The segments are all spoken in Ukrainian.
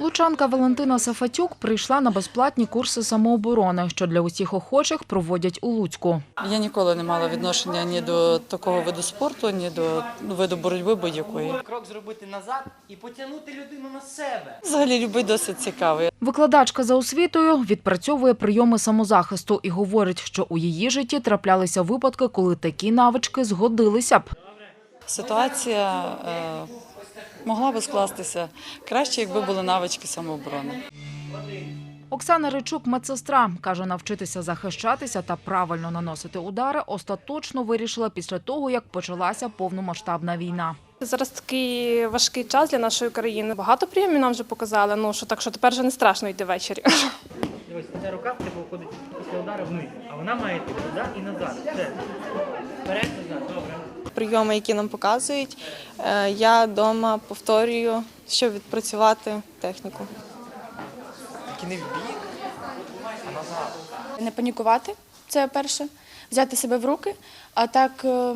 Лучанка Валентина Сафатюк прийшла на безплатні курси самооборони, що для усіх охочих проводять у Луцьку. Я ніколи не мала відношення ні до такого виду спорту, ні до виду боротьби будь-якої. Крок зробити назад і потягнути людину на себе. Взагалі любий досить цікавий. Викладачка за освітою відпрацьовує прийоми самозахисту і говорить, що у її житті траплялися випадки, коли такі навички згодилися б. Ситуація е, могла би скластися краще, якби були навички самооборони. Оксана Ричук, медсестра, каже, навчитися захищатися та правильно наносити удари остаточно вирішила після того, як почалася повномасштабна війна. Зараз такий важкий час для нашої країни. Багато прийомів нам вже показали. Ну що так, що тепер вже не страшно йти ввечері. Дивись, ця рука в тебе виходить після удару вниз, а вона має йти туди і назад. Все. Вперед, назад, добре. прийоми, які нам показують. Е, Я вдома повторюю, щоб відпрацювати техніку. Тільки не в бік, а назад. Не панікувати, це перше, взяти себе в руки. А так, е,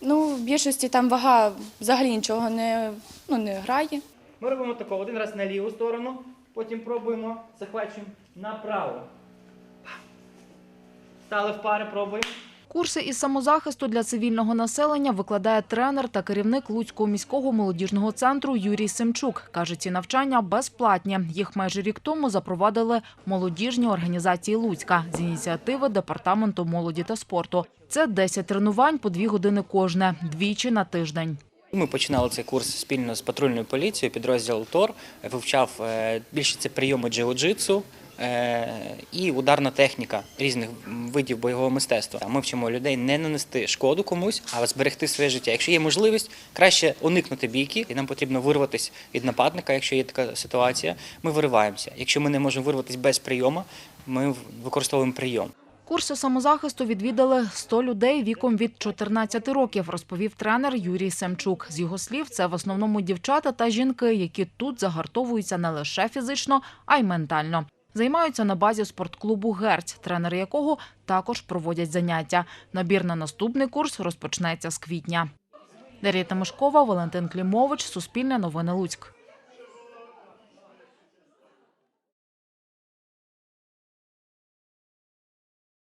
ну, в більшості там вага взагалі нічого не, ну, не грає. Ми робимо тако, один раз на ліву сторону, потім пробуємо, захвачуємо направо. Стали в пари, пробуємо. Курси із самозахисту для цивільного населення викладає тренер та керівник Луцького міського молодіжного центру Юрій Семчук. Каже, ці навчання безплатні. Їх майже рік тому запровадили молодіжні організації Луцька з ініціативи департаменту молоді та спорту. Це 10 тренувань по 2 години кожне, двічі на тиждень. Ми починали цей курс спільно з патрульною поліцією. Підрозділ ТОР вивчав е, більше це прийоми джиу-джитсу і ударна техніка різних видів бойового мистецтва. Ми вчимо людей не нанести шкоду комусь, а зберегти своє життя. Якщо є можливість, краще уникнути бійки, і нам потрібно вирватися від нападника. Якщо є така ситуація, ми вириваємося. Якщо ми не можемо вирватися без прийому, ми використовуємо прийом. Курси самозахисту відвідали 100 людей віком від 14 років, розповів тренер Юрій Семчук. З його слів, це в основному дівчата та жінки, які тут загартовуються не лише фізично, а й ментально. Займаються на базі спортклубу «Герць», тренери якого також проводять заняття. Набір на наступний курс розпочнеться з квітня. Дар'я Тимошкова, Валентин Клімович, Суспільне новини Луцьк.